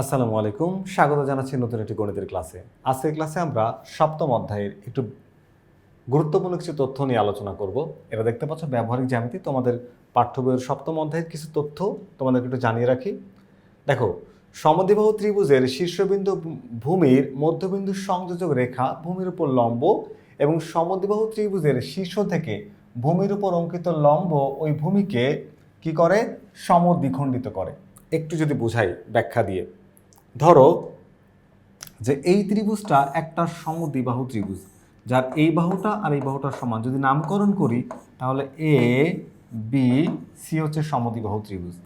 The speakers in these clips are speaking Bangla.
আসসালামু আলাইকুম। স্বাগত জানাচ্ছি নতুন একটি গণিতের ক্লাসে। আজকের ক্লাসে আমরা সপ্তম অধ্যায়ের একটু গুরুত্বপূর্ণ কিছু তথ্য নিয়ে আলোচনা করব। এটা দেখতে পাচ্ছ, ব্যবহারিক জ্যামিতি। তোমাদের পাঠ্য বইয়ের সপ্তম অধ্যায়ের কিছু তথ্য তোমাদেরকে একটু জানিয়ে রাখি। দেখো, সমদ্বিবাহু ত্রিভুজের শীর্ষবিন্দু ভূমির মধ্যবিন্দু সংযোজক রেখা ভূমির উপর লম্ব এবং সমদ্বিবাহু ত্রিভুজের শীর্ষ থেকে ভূমির উপর অঙ্কিত লম্ব ওই ভূমিকে কি করে? সমদ্বিখণ্ডিত করে। একটু যদি বুঝাই ব্যাখ্যা দিয়ে। ধরো যে এই ত্রিভুজটা একটা সমদ্বিবাহু ত্রিভুজ, যার এই বাহুটা আর এই বাহুটা সমান। যদি নামকরণ করি, তাহলে এ বি সি হচ্ছে সমদ্বিবাহু ত্রিভুজ।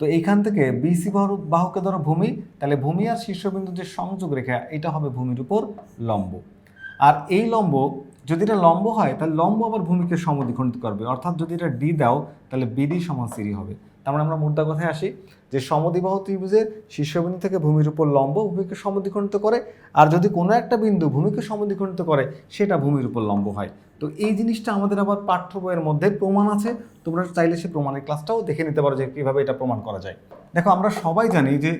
তো এইখান থেকে বিসি বাহু বাহুকে ধরো ভূমি, তাহলে ভূমি আর শীর্ষবিন্দুর যে সংযোগ রেখা, এটা হবে ভূমির উপর লম্ব। আর এই লম্ব, যদি এটা লম্ব হয়, তাহলে লম্ব আবার ভূমিকে সমদ্বিখণ্ডিত করবে। অর্থাৎ যদি এটা ডি দাও, তাহলে বিডি সমান সিরি হবে। তার মানে আমরা মুদ্রা কথায় আসি যে সমদিবাহ ত্রিভুজের শীর্ষবিন্দু থেকে ভূমির উপর লম্ব ভূমিকে সমদ্বিখণ্ডিত করে, আর যদি কোনো একটা বিন্দু ভূমিকে সমদ্বিখণ্ডিত করে, সেটা ভূমির উপর লম্ব হয়। তো এই জিনিসটা আমাদের আবার পাঠ্য বইয়ের মধ্যে প্রমাণ আছে। তোমরা চাইলে সে প্রমাণের ক্লাসটাও দেখে নিতে পারো যে কীভাবে এটা প্রমাণ করা যায়। দেখো, আমরা সবাই জানি যে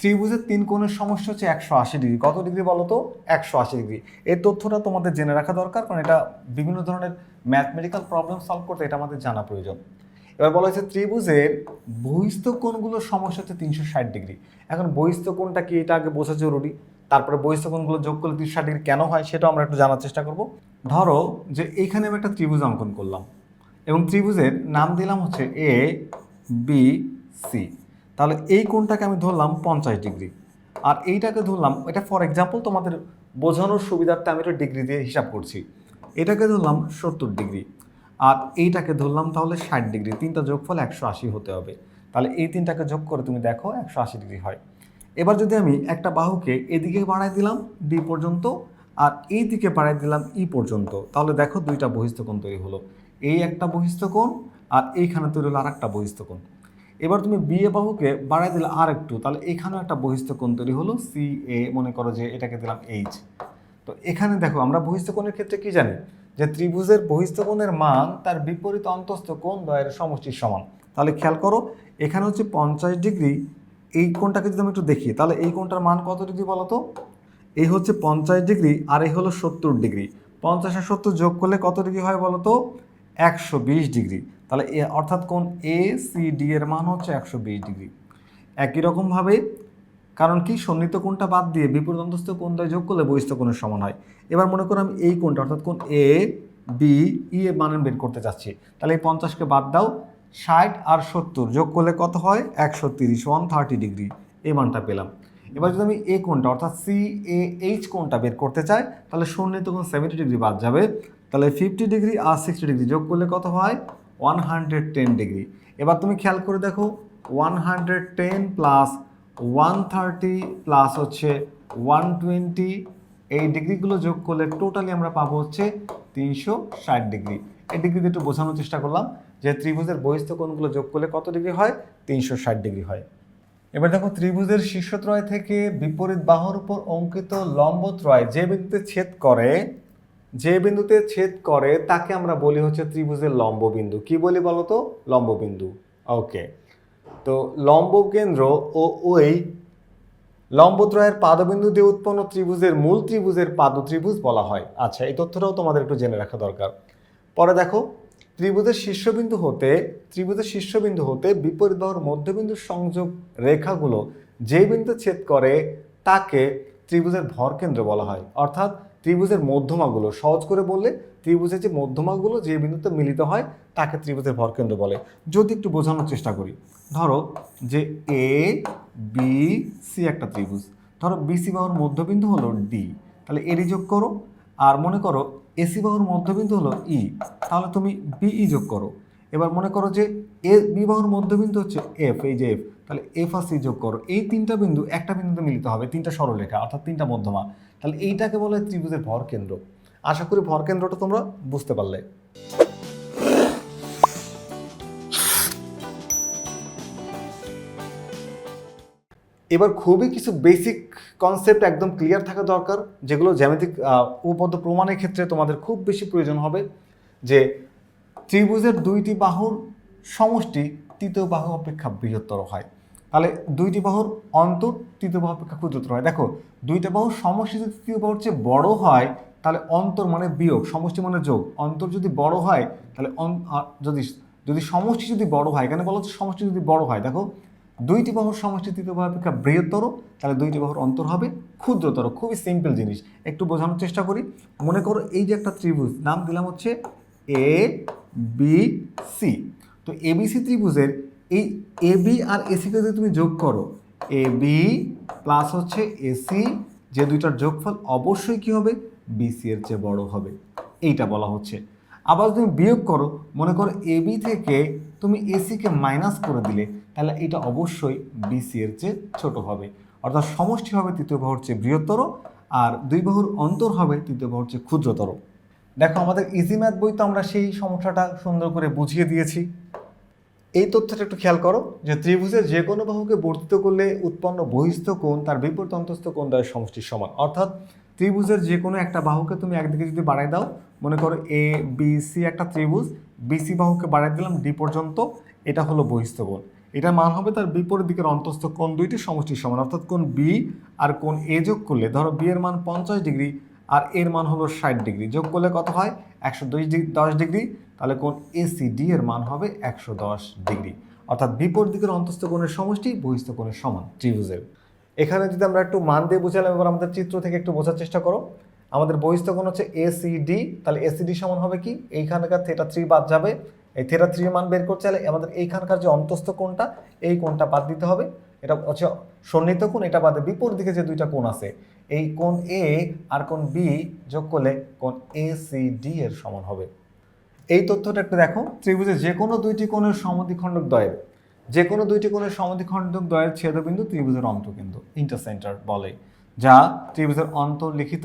ত্রিভুজের তিন কোণের সমস্যা হচ্ছে একশো আশি ডিগ্রি। কত ডিগ্রি বলো তো? একশো আশি ডিগ্রি। এই তথ্যটা তোমাদের জেনে রাখা দরকার, কারণ এটা বিভিন্ন ধরনের ম্যাথমেটিক্যাল প্রবলেম সলভ করতে এটা আমাদের জানা প্রয়োজন। এবার বলা হয়েছে ত্রিভুজের বহিস্থ কোণগুলোর সমস্যা হচ্ছে তিনশো ষাট ডিগ্রি। এখন বহিস্থ কোণটা কি এটা আগে বোঝা জরুরি? তারপরে বহিস্থ কোণগুলো যোগ করলে তিনশো ষাট ডিগ্রি কেন হয় সেটাও আমরা একটু জানার চেষ্টা করব। ধরো যে এইখানে আমি একটা ত্রিভুজ অঙ্কন করলাম এবং ত্রিভুজের নাম দিলাম হচ্ছে এ বি সি তাহলে এই কোণটাকে আমি ধরলাম পঞ্চাশ ডিগ্রি। আর এইটাকে ধরলাম, এটা ফর এক্সাম্পল তোমাদের বোঝানোর সুবিধার্থে আমি এটা ডিগ্রি দিয়ে হিসাব করছি। এটাকে ধরলাম সত্তর ডিগ্রি। আর এইটাকে ধরলাম তাহলে ষাট ডিগ্রি, তিনটা যোগফল একশো আশি হতে হবে। তাহলে এই তিনটাকে যোগ করে তুমি দেখো একশো আশি ডিগ্রি হয়। এবার যদি আমি একটা বাহুকে এদিকে বাড়াই দিলাম ডি পর্যন্ত আর এই দিকে বাড়াই দিলাম ই পর্যন্ত, তাহলে দেখো দুইটা বহিস্থকোণ তৈরি হলো। এই একটা বহিস্থ কোণ আর এইখানে তৈরি হলো আর একটা বহিস্থ কোণ। এবার তুমি বিয়ে বাহুকে বাড়াই দিলে আর একটু তাহলে এখানেও একটা বহিস্থকোণ তৈরি হলো, সি এ মনে করো যে এটাকে দিলাম এইচ। তো এখানে দেখো আমরা বহিস্থকোণের ক্ষেত্রে কি জানি? যে ত্রিভুজের বহিস্থ কোণের মান তার বিপরীত অন্তস্থ কোণ দ্বয়ের সমষ্টির সমান। তাহলে খেয়াল করো, এখানে হচ্ছে পঞ্চাশ ডিগ্রি, এই কোণটাকে যদি আমি একটু দেখি তাহলে এই কোণটার মান কত ডিগ্রি বলো তো? এই হচ্ছে পঞ্চাশ ডিগ্রি আর এই হলো সত্তর ডিগ্রি। পঞ্চাশ আর সত্তর যোগ করলে কত ডিগ্রি হয় বলো তো? একশো বিশ ডিগ্রি। তাহলে অর্থাৎ কোণ এ সি ডি এর মান হচ্ছে একশো বিশ ডিগ্রি। একই রকমভাবে কারণ কি? সন্নিহিত কোণটা বাদ দিয়ে বিপরীত অন্তস্থ কোণটায় যোগ করলে বহিস্থ কোণের সমান হয়। এবার মনে করো আমি এই কোণটা, অর্থাৎ কোণ এ বি ই এর মান বের করতে চাচ্ছি। তাহলে এই পঞ্চাশকে বাদ দাও। ষাট আর সত্তর যোগ করলে কত হয়? একশো তিরিশ ওয়ান থার্টি ডিগ্রি এই মানটা পেলাম। এবার যদি আমি এ কোণটা, অর্থাৎ সি এ এইচ কোণটা বের করতে চাই, তাহলে সন্নিহিত কোণ সেভেন্টি ডিগ্রি বাদ যাবে। তাহলে ফিফটি ডিগ্রি আর সিক্সটি ডিগ্রি যোগ করলে কত হয়? ওয়ান হান্ড্রেড টেন ডিগ্রি এবার তুমি খেয়াল করে দেখো one hundred ten plus one thirty plus হচ্ছে ওয়ান টোয়েন্টি এই ডিগ্রিগুলো যোগ করলে টোটালি আমরা পাবো হচ্ছে তিনশো ষাট ডিগ্রি। এই ডিগ্রি দিয়ে একটু বোঝানোর চেষ্টা করলাম যে ত্রিভুজের বহিস্থ কোণগুলো যোগ করলে কত ডিগ্রি হয়? তিনশো ষাট ডিগ্রি হয়। এবার দেখো ত্রিভুজের শীর্ষত্রয় থেকে বিপরীত বাহুর উপর অঙ্কিত লম্বত্রয় যে বিন্দুতে ছেদ করে, যে বিন্দুতে ছেদ করে, তাকে আমরা বলি হচ্ছে ত্রিভুজের লম্ব বিন্দু কি বলি বলো তো লম্ব ওকে তো লম্ব কেন্দ্র ও ওই লম্বত্রয়ের পাদবিন্দু দিয়ে উৎপন্ন ত্রিভুজের মূল ত্রিভুজের পাদ ত্রিভুজ বলা হয়। আচ্ছা এই তথ্যটাও তোমাদের একটু জেনে রাখা দরকার। পরে দেখো, ত্রিভুজের শীর্ষবিন্দু হতে, ত্রিভুজের শীর্ষবিন্দু হতে বিপরীত বাহুর মধ্যবিন্দু সংযোগ রেখাগুলো যে বিন্দু ছেদ করে, তাকে ত্রিভুজের ভরকেন্দ্র বলা হয়। অর্থাৎ ত্রিভুজের মধ্যমাগুলো, সহজ করে বললে ত্রিভুজের যে মধ্যমাগুলো যে বিন্দুতে মিলিত হয়, তাকে ত্রিভুজের ভরকেন্দ্র বলে। যদি একটু বোঝানোর চেষ্টা করি, ধরো যে এ বি সি একটা ত্রিভুজ। ধরো বিসি বাহুর মধ্যবিন্দু হলো ডি তাহলে এডি যোগ করো। আর মনে করো এসি বাহুর মধ্যবিন্দু হলো ই তাহলে তুমি বিই যোগ করো। এবার মনে করো যে এ বি বাহুর মধ্যবিন্দু হচ্ছে এফ এই যে এফ তাহলে এফ আর সি যোগ করো। এই তিনটা বিন্দু একটা বিন্দুতে মিলিত হবে, তিনটা সরলরেখা, অর্থাৎ তিনটা মধ্যমা। তাহলে এইটাকে বলে ত্রিভুজের ভর কেন্দ্র আশা করি ভর কেন্দ্রটা তোমরা বুঝতে পারলে। এবার খুবই কিছু বেসিক কনসেপ্ট একদম ক্লিয়ার থাকা দরকার, যেগুলো জ্যামিতিক উপপাদ্য প্রমাণের ক্ষেত্রে তোমাদের খুব বেশি প্রয়োজন হবে, যে ত্রিভুজের দুইটি বাহুর সমষ্টি তৃতীয় বাহু অপেক্ষা বৃহত্তর হয়। তাহলে দুইটি বাহুর অন্তর তৃতীয় বাহু অপেক্ষা ক্ষুদ্রতর হয়। দেখো, দুইটা বাহুর সমষ্টি তৃতীয় বাহুর চেয়ে বড় হয় তাহলে অন্তর মানে বিয়োগ, সমষ্টি মানে যোগ। অন্তর যদি বড় হয়, তাহলে যদি যদি সমষ্টি যদি বড় হয়, এখানে বলা হচ্ছে সমষ্টি যদি বড় হয়, দেখো, দুইটি বাহুর সমষ্টি তৃতীয় বাহু অপেক্ষা বৃহত্তর, তাহলে দুইটি বাহুর অন্তর হবে ক্ষুদ্রতর, খুবই সিম্পল জিনিস। একটু বোঝানোর চেষ্টা করি। মনে করো এই যে একটা ত্রিভুজ, নাম দিলাম হচ্ছে এ বি সি তো এবিসি ত্রিভুজের এই এ বি আর এসিকে যদি তুমি যোগ করো এ বি প্লাস হচ্ছে এসি যে দুইটার যোগফল অবশ্যই কি হবে? বিসি এর চেয়ে বড় হবে। এইটা বলা হচ্ছে। আবার তুমি বিয়োগ করো, মনে করো এবি থেকে তুমি এসিকে মাইনাস করে দিলে, তাহলে এটা অবশ্যই বিসি এর চেয়ে ছোট হবে। অর্থাৎ সমষ্টি হবে তৃতীয় বাহুর চেয়ে বৃহত্তর আর দুই বাহুর অন্তর হবে তৃতীয় বাহুর চেয়ে ক্ষুদ্রতর। দেখো, আমাদের ইজি ম্যাথ বই তো আমরা সেই সমস্যাটা সুন্দর করে বুঝিয়ে দিয়েছি। এই তথ্যটা একটু খেয়াল করো যে ত্রিভুজের যে কোনো বাহুকে বর্ধিত করলে উৎপন্ন বহিস্থ কোণ তার বিপরীত অন্তস্থ কোণ দ্বয়ের সমষ্টির সমান। অর্থাৎ ত্রিভুজের যে কোনো একটা বাহুকে তুমি একদিকে যদি বাড়াই দাও, মনে করো এ বি সি একটা ত্রিভুজ বিসি বাহুকে বাড়াই দিলাম ডি পর্যন্ত, এটা হলো বহিস্থ কোণ। এটার মান হবে তার বিপরীত দিকের অন্তস্থ কোণ দুইটি সমষ্টির সমান, অর্থাৎ কোন বি আর কোন এ যোগ করলে, ধরো বি এর মান পঞ্চাশ ডিগ্রি আর এর মান হলো ষাট ডিগ্রি, যোগ করলে কত হয়? একশো দশ ডিগ্রি, তাহলে কোণ এসিডি এর মান হবে একশো দশ ডিগ্রি। অর্থাৎ বিপরীত দিকের অন্তস্থ কোণের সমষ্টি বহিস্থ কোণের সমান, ত্রিভুজের। এখানে যদি আমরা একটু মান দিয়ে বুঝালাম এবার আমাদের চিত্র থেকে একটু বোঝার চেষ্টা করো। আমাদের বহিস্থ কোণ হচ্ছে এসিডি তাহলে এসিডি সমান হবে কি? এইখানকার থেটা থ্রি বাদ যাবে। এই থেটা থ্রির মান বের করতে চাইলে আমাদের এইখানকার যে অন্তস্থ কোণটা, এই কোণটা বাদ দিতে হবে। এটা হচ্ছে সন্নিহিত কোণ, এটা বাদে বিপরীত দিকে যে দুইটা কোণ আছে, এই কোণ এ আর কোণ বি যোগ করলে কোণ এ সি ডি এর সমান হবে। এই তথ্যটা একটু দেখো। ত্রিভুজের যে কোনো দুইটি কোণের সমদ্বিখণ্ডক দ্বয়ের যে কোনো দুইটি কোণের সমদ্বিখণ্ডক দ্বয়ের ছেদবিন্দু ত্রিভুজের অন্তকেন্দ্র ইন্টারসেন্টার বলে, যা ত্রিভুজের অন্তর্লিখিত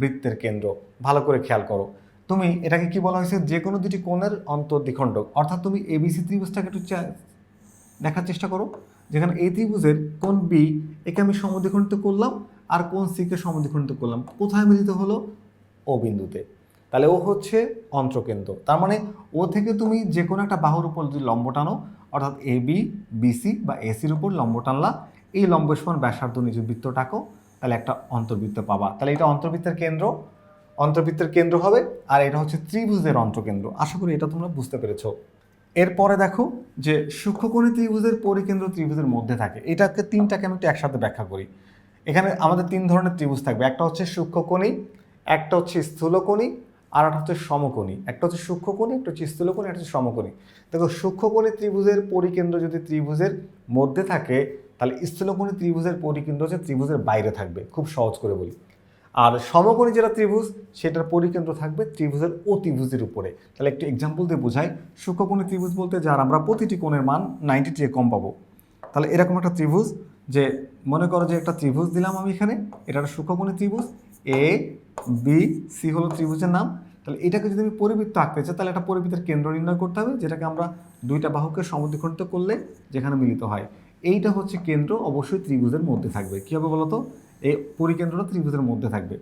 বৃত্তের কেন্দ্র। ভালো করে খেয়াল করো। তুমি এটাকে কি বলা হয়েছে? যে কোনো দুটি কোণের অন্তর্দ্বিখণ্ডক অর্থাৎ তুমি এবিসি ত্রিভুজটাকে একটু দেখার চেষ্টা করো, যেখানে এই ত্রিভুজের কোন বি একে আমি সমদ্বিখণ্ডিত করলাম আর কোন সিকে সমদ্বিখণ্ডিত করলাম। কোথায় মিলিত হলো? ও বিন্দুতে। তাহলে ও হচ্ছে অন্ত্রকেন্দ্র তার মানে ও থেকে তুমি যে কোনো একটা বাহুর উপর যদি লম্ব টানো অর্থাৎ এ বি বিসি বা এসির উপর লম্ব টানলা। এই লম্ব সমান ব্যাসার্ধ নিজ বৃত্ত টাকো, তাহলে একটা অন্তর্বৃত্ত পাবা। তাহলে এটা অন্তর্বৃত্তের কেন্দ্র। অন্তর্বৃত্তের কেন্দ্র হবে, আর এটা হচ্ছে ত্রিভুজের অন্তকেন্দ্র আশা করি এটা তোমরা বুঝতে পেরেছ। এরপরে দেখো যে সূক্ষ্মকোণী ত্রিভুজের পরিকেন্দ্র ত্রিভুজের মধ্যে থাকে। এটাকে তিনটাকে আমি একটু একসাথে ব্যাখ্যা করি। এখানে আমাদের তিন ধরনের ত্রিভুজ থাকবে। একটা হচ্ছে সূক্ষ্মকোণী, একটা হচ্ছে স্থূলকোণী আর একটা হচ্ছে সমকোণী, একটা হচ্ছে সূক্ষ্মকোণী, একটা হচ্ছে স্থূলকোণী, একটা হচ্ছে সমকোণী। দেখো, সূক্ষ্মকোণী ত্রিভুজের পরিকেন্দ্র যদি ত্রিভুজের মধ্যে থাকে, তাহলে স্থূলকোণী ত্রিভুজের পরিকেন্দ্র হচ্ছে ত্রিভুজের বাইরে থাকবে, খুব সহজ করে বলি। আর সমকোণী যেটা ত্রিভুজ, সেটার পরিকেন্দ্র থাকবে ত্রিভুজের অতিভুজের উপরে। তাহলে একটু এক্সাম্পল দিয়ে বোঝাই। সূক্ষ্মকোণী ত্রিভুজ বলতে যার আমরা প্রতিটি কোণের মান নাইনটি থেকে কম পাবো। তাহলে এরকম একটা ত্রিভুজ, যে মনে করো যে একটা ত্রিভুজ দিলাম আমি এখানে এটা একটা সূক্ষ্মকোণী ত্রিভুজ এ বি সি হলো ত্রিভুজের নাম। তাহলে এটাকে যদি আমি পরিবৃত্ত আঁকতে চাই, তাহলে একটা পরিবৃত্তের কেন্দ্র নির্ণয় করতে হবে, যেটাকে আমরা দুইটা বাহুকে সমদ্বিখণ্ডিত করলে যেখানে মিলিত হয়। এইটা হচ্ছে কেন্দ্র, অবশ্যই ত্রিভুজের মধ্যে থাকবে। কী হবে বলতো? এই পরিকেন্দ্রটা ত্রিভুজের মধ্যে থাকবে।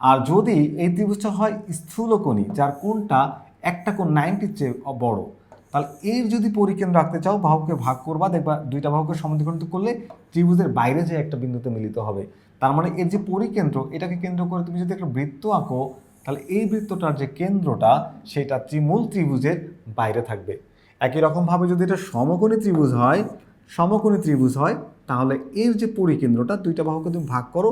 আর যদি এই ত্রিভুজটা হয় স্থূলকোণী, যার কোণটা একটা কোণ নাইনটির চেয়ে বড়, তাহলে এর যদি পরিকেন্দ্র আঁকতে চাও, বাহুকে ভাগ করবা, দেখবা দুইটা বাহুকে সমদ্বিখণ্ডিত করলে ত্রিভুজের বাইরে যে একটা বিন্দুতে মিলিত হবে। তার মানে এর যে পরিকেন্দ্র, এটাকে কেন্দ্র করে তুমি যদি একটা বৃত্ত আঁকো তাহলে এই বৃত্তটার যে কেন্দ্রটা, সেটা ত্রিমূল ত্রিভুজের বাইরে থাকবে। একই রকমভাবে যদি এটা সমকোণী ত্রিভুজ হয়, সমকোণী ত্রিভুজ হয়, তাহলে এর যে পরিকেন্দ্রটা, দুইটা বাহুকে তুমি ভাগ করো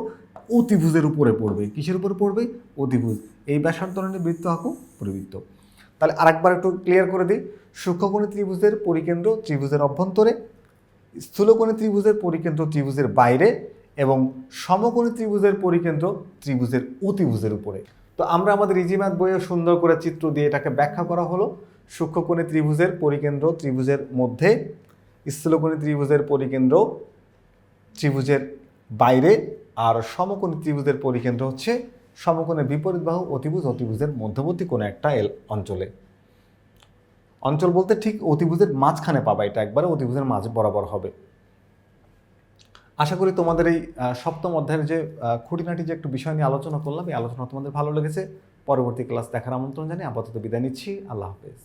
অতিভুজের উপরে পড়বে। কিসের উপরে পড়বে? অতিভুজ এই ব্যাসার্ধ ধরনের বৃত্ত আঁকো, পরিবৃত্ত। তাহলে আরেকবার একটু ক্লিয়ার করে দিই। সূক্ষ্মকোণী ত্রিভুজের পরিকেন্দ্র ত্রিভুজের অভ্যন্তরে, স্থূলকোণী ত্রিভুজের পরিকেন্দ্র ত্রিভুজের বাইরে এবং সমকোণী ত্রিভুজের পরিকেন্দ্র ত্রিভুজের অতিভুজের উপরে। তো আমরা আমাদের ইজিম্যাথ বইয়ে সুন্দর করে চিত্র দিয়ে এটাকে ব্যাখ্যা করা হলো। সূক্ষ্মকোণী ত্রিভুজের পরিকেন্দ্র ত্রিভুজের মধ্যে, স্থূলকোণী ত্রিভুজের পরিকেন্দ্র ত্রিভুজের বাইরে, আর সমকোণী ত্রিভুজের পরিকেন্দ্র হচ্ছে সমকোণের বিপরীত বাহু অতিভুজ অতিভুজের মধ্যবর্তী কোনো একটা এল অঞ্চলে। অঞ্চল বলতে ঠিক অতিভুজের মাঝখানে পাবা, এটা একবারে অতিভুজের মাঝ বরাবর হবে। আশা করি তোমাদের এই সপ্তম অধ্যায়ের যে খুঁটিনাটি যে একটু বিষয় নিয়ে আলোচনা করলাম, এই আলোচনা তোমাদের ভালো লেগেছে। পরবর্তী ক্লাস দেখার আমন্ত্রণ জানিয়ে আপাতত বিদায় নিচ্ছি। আল্লাহ হাফেজ।